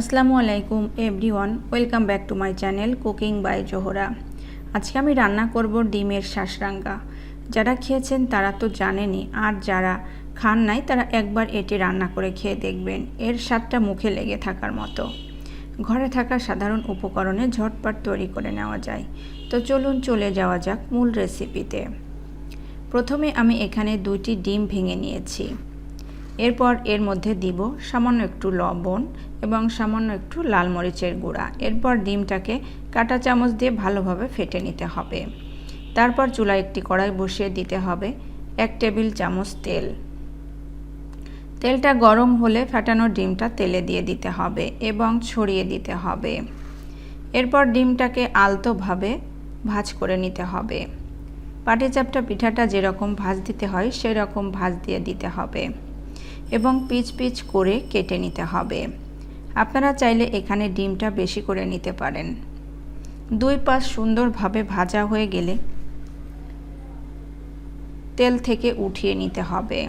আসসালামু আলাইকুম everyone welcome back to my channel cooking by Zohra আজকে আমি রান্না করব ডিমের শাসরাঙ্গা। যারা খেয়েছেন তারা তো জানেনই, আর যারা খান নাই তারা একবার এটি রান্না করে খেয়ে দেখবেন। এর স্বাদটা মুখে লেগে থাকার মতো। ঘরে থাকা সাধারণ উপকরণে ঝটপট তৈরি করে নেওয়া যায়। তো চলুন চলে যাওয়া যাক মূল রেসিপিতে প্রথমে আমি এখানে দুইটি ডিম ভেঙে নিয়েছি। এরপর এর মধ্যে দিব সামান্য একটু লবণ এবং সামান্য একটু লাল মরিচের গুঁড়া। এরপর ডিমটাকে কাঁটা চামচ দিয়ে ভালোভাবে ফেটে নিতে হবে। তারপর চুলায় একটি কড়াই বসিয়ে দিতে হবে এক টেবিল চামচ তেল। তেলটা গরম হলে ফাটানো ডিমটা তেলে দিয়ে দিতে হবে এবং ছড়িয়ে দিতে হবে। এরপর ডিমটাকে আলতোভাবে ভাজ করে নিতে হবে। পাটিচাপটা পিঠাটা যেরকম ভাজ দিতে হয়, সেরকম ভাজ দিয়ে দিতে হবে। এবং পিচ পিচ করে কেটে নিতে হবে। আপনারা চাইলে এখানে ডিমটা বেশি করে নিতে পারেন। দুই পাশ সুন্দরভাবে ভাজা হয়ে গেলে তেল থেকে উঠিয়ে নিতে হবে।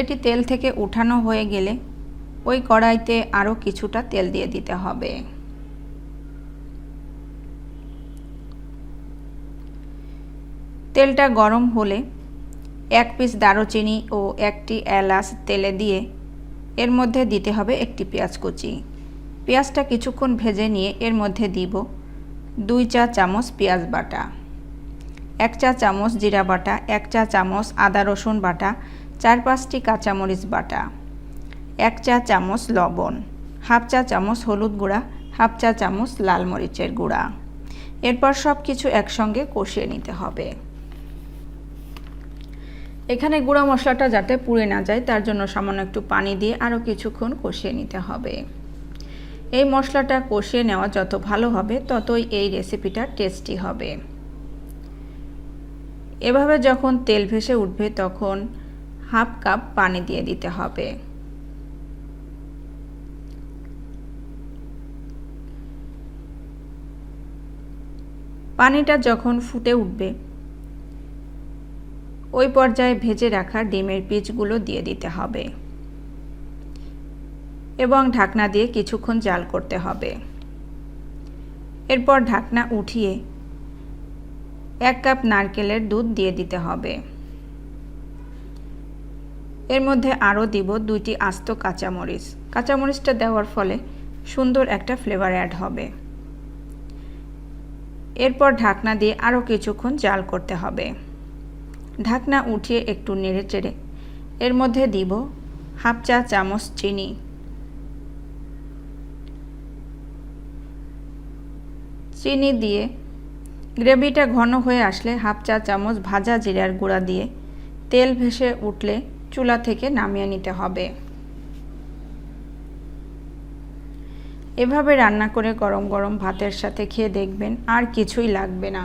এটি তেল থেকে উঠানো হয়ে গেলে ওই কড়াইতে আরও কিছুটা তেল দিয়ে দিতে হবে। তেলটা গরম হলে এক পিস দারুচিনি ও একটি এলাচ তেলে দিয়ে এর মধ্যে দিতে হবে একটি পেঁয়াজ কুচি। পেঁয়াজটা কিছুক্ষণ ভেজে নিয়ে এর মধ্যে দিব দুই চা চামচ পেঁয়াজ বাটা, এক চা চামচ জিরা বাটা, এক চা চামচ আদা রসুন বাটা, চার পাঁচটি কাঁচামরিচ বাটা, এক চা চামচ লবণ, হাফ চা চামচ হলুদ গুঁড়া, হাফ চা চামচ লাল মরিচের গুঁড়া। এরপর সব কিছু একসঙ্গে কষিয়ে নিতে হবে। এখানে গুঁড়া মশলাটা যাতে পুড়ে না যায়, তার জন্য সামান্য একটু পানি দিয়ে আরও কিছুক্ষণ কষিয়ে নিতে হবে। এই মশলাটা কষিয়ে নেওয়া যত ভালো হবে, ততই এই রেসিপিটা টেস্টি হবে। এভাবে যখন তেল ভেসে উঠবে, তখন হাফ কাপ পানি দিয়ে দিতে হবে। পানিটা যখন ফুটে উঠবে ওই পর্যায়ে ভেজে রাখা ডিমের পিচগুলো দিয়ে দিতে হবে। এবং ঢাকনা দিয়ে কিছুক্ষণ জাল করতে হবে। এরপর ঢাকনা উঠিয়ে এক কাপ নারকেলের দুধ দিয়ে দিতে হবে। এর মধ্যে আরও দিব দুইটি আস্ত কাঁচামরিচ। কাঁচামরিচটা দেওয়ার ফলে সুন্দর একটা ফ্লেভার অ্যাড হবে। এরপর ঢাকনা দিয়ে আরও কিছুক্ষণ জাল করতে হবে। ঢাকনা উঠিয়ে একটু নেড়ে চেড়ে এর মধ্যে দিব হাফ চা চামচ চিনি। চিনি দিয়ে গ্রেভিটা ঘন হয়ে আসলে হাফ চা চামচ ভাজা জিরার গুঁড়া দিয়ে তেল ভেসে উঠলে চুলা থেকে নামিয়ে নিতে হবে। এভাবে রান্না করে গরম গরম ভাতের সাথে খেয়ে দেখবেন আর কিছুই লাগবে না।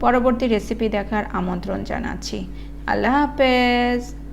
পরবর্তী রেসিপি দেখার আমন্ত্রণ জানাচ্ছি। আল্লাহ হাফেজ।